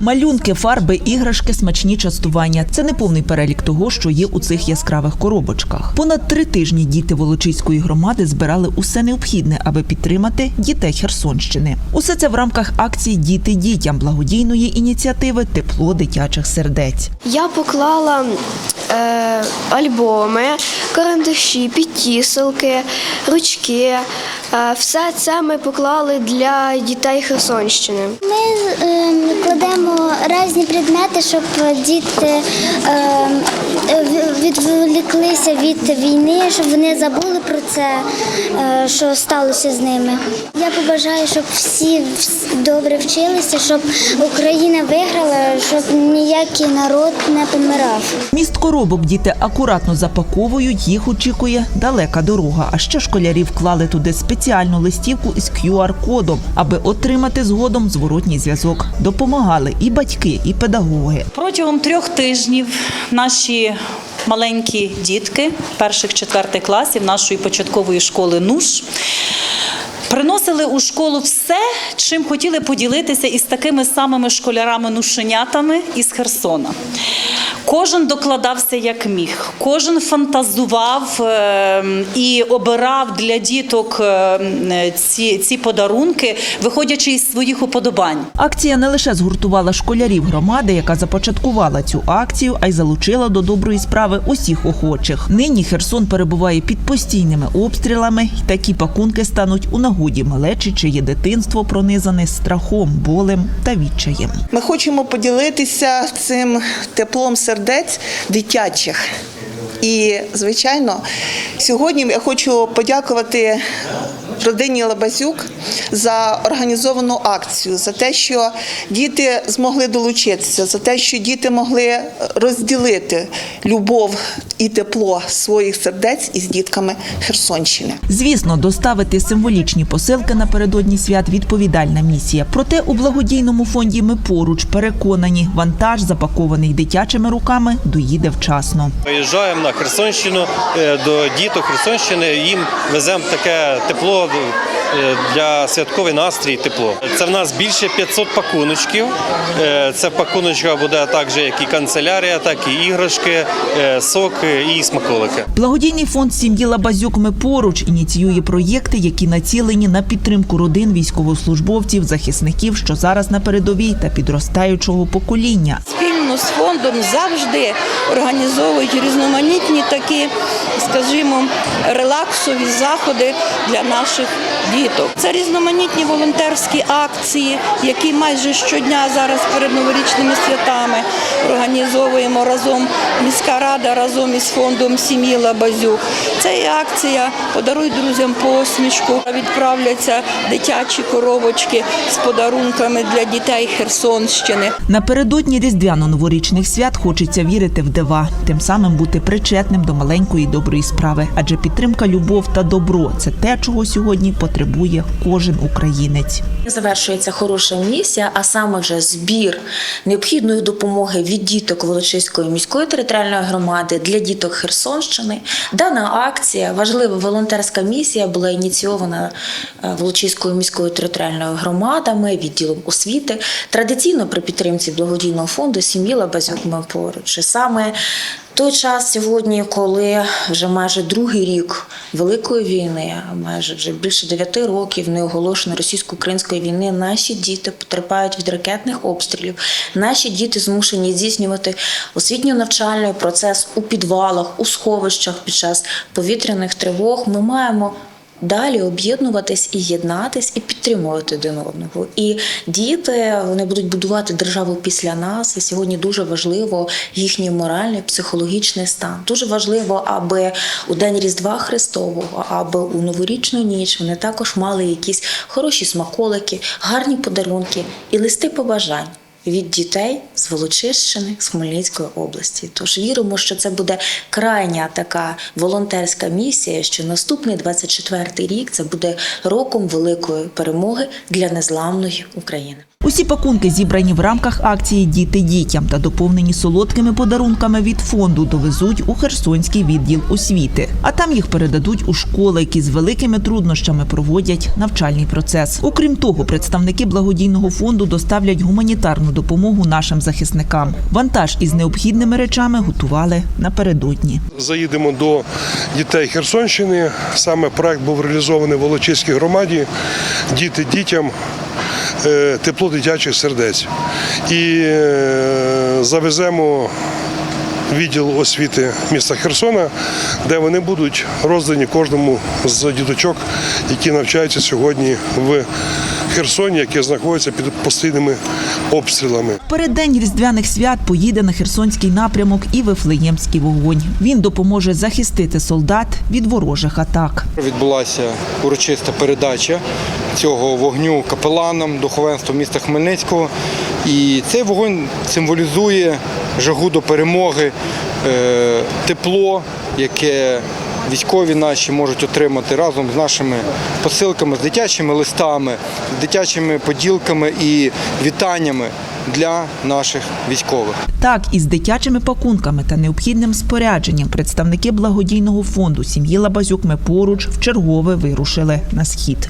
Малюнки, фарби, іграшки, смачні частування це не повний перелік того, що є у цих яскравих коробочках. Понад три тижні діти Волочиської громади збирали усе необхідне, аби підтримати дітей Херсонщини. Усе це в рамках акції Діти дітям благодійної ініціативи Тепло дитячих сердець. Я поклала е, альбоми, карандаші, підтіселки, ручки. Все це ми поклали для дітей Херсонщини. Ми е, кладемо різні предмети, щоб діти е, відволіклися від війни, щоб вони забули про це, е, що сталося з ними. Я побажаю, щоб всі добре вчилися, щоб Україна виграла, щоб ніякий народ не помирав. Міст коробок діти акуратно запаковують, їх очікує далека дорога. А ще школярі вклали туди спеціальну листівку із QR-кодом, аби отримати згодом зворотній зв'язок. Допомагали і батьки, і педагоги. Протягом трьох тижнів наші маленькі дітки перших четвертих класів нашої початкової школи НУШ приносили у школу все, чим хотіли поділитися із такими самими школярами-нушенятами із Херсона. Кожен докладався як міг, кожен фантазував е, і обирав для діток е, ці, ці подарунки, виходячи із своїх уподобань. Акція не лише згуртувала школярів громади, яка започаткувала цю акцію, а й залучила до доброї справи усіх охочих. Нині Херсон перебуває під постійними обстрілами, й такі пакунки стануть у нагоді малечі, чиє дитинство пронизане страхом, болем та відчаєм. Ми хочемо поділитися цим теплом сердець дитячих. І, звичайно, сьогодні я хочу подякувати родині Лабазюк за організовану акцію, за те, що діти змогли долучитися, за те, що діти могли розділити любов і тепло своїх сердець із дітками Херсонщини. Звісно, доставити символічні посилки напередодні свят відповідальна місія. Проте у благодійному фонді ми поруч переконані, вантаж, запакований дитячими руками, доїде вчасно. Виїжджаємо на Херсонщину е, до діток Херсонщини. Їм веземо таке тепло для святковий настрій. Тепло. Це в нас більше 500 пакуночків. Е, Це в пакуночках буде так же, як і канцелярія, так і іграшки, е, сок е, і смаколики. Благодійний фонд сім'ї Лабазюк ми поруч ініціює проєкти, які націлені на підтримку родин військовослужбовців, захисників, що зараз на передовій та підростаючого покоління. З фондом завжди організовують різноманітні такі, скажімо, релаксові заходи для наших діток. Це різноманітні волонтерські акції, які майже щодня зараз перед новорічними святами організовуємо разом міська рада разом із фондом сім'ї Лабазюк. Це є акція Подаруй друзям посмішку. Відправляться дитячі коробочки з подарунками для дітей Херсонщини. Напередодні різдвяно-новорічних свят хочеться вірити в дива, тим самим бути причетним до маленької доброї справи. Адже підтримка, любов та добро це те, чого сьогодні потребує кожен українець. Завершується хороша місія, а саме вже збір необхідної допомоги від діток Волочиської міської територіальної громади для діток Херсонщини. Дана акція, важлива волонтерська місія, була ініційована е, Волочиською міською територіальною громадами, відділом освіти. Традиційно при підтримці благодійного фонду сім'ї Лабазюк ми поруч. І саме той час сьогодні, коли вже майже другий рік великої війни, майже вже більше дев'яти років неоголошеної російсько-української війни, наші діти потерпають від ракетних обстрілів. Наші діти змушені здійснювати освітньо-навчальний процес у підвалах, у сховищах під час повітряних тривог. Ми маємо Далі об'єднуватись і єднатись, і підтримувати один одного. І діти вони будуть будувати державу після нас. І сьогодні дуже важливо їхній моральний, психологічний стан. Дуже важливо, аби у день Різдва Христового, аби у новорічну ніч вони також мали якісь хороші смаколики, гарні подарунки і листи побажань від дітей з Волочищини, з Хмельницької області. Тож віримо, що це буде крайня така волонтерська місія, що наступний 24-й рік це буде роком великої перемоги для незламної України. Усі пакунки зібрані в рамках акції Діти дітям та доповнені солодкими подарунками від фонду довезуть у Херсонський відділ освіти. А там їх передадуть у школи, які з великими труднощами проводять навчальний процес. Окрім того, представники благодійного фонду доставлять гуманітарну допомогу нашим захисникам. Вантаж із необхідними речами готували напередодні. Заїдемо до дітей Херсонщини. Саме проект був реалізований в Волочиській громаді. Діти дітям. Е, Тепло дитячих сердець. І е, завеземо відділ освіти міста Херсона, де вони будуть роздані кожному з діточок, які навчаються сьогодні в Херсоні, які знаходяться під постійними обстрілами. В Переддень різдвяних свят поїде на Херсонський напрямок і Вифлеємський вогонь. Він допоможе захистити солдат від ворожих атак. Відбулася урочиста передача цього вогню капеланам духовенства міста Хмельницького. І цей вогонь символізує жагу до перемоги, е, тепло, яке військові наші можуть отримати разом з нашими посилками, з дитячими листами, з дитячими поділками і вітаннями для наших військових. Так, із дитячими пакунками та необхідним спорядженням представники благодійного фонду сім'ї Лабазюк ми поруч в чергове вирушили на схід.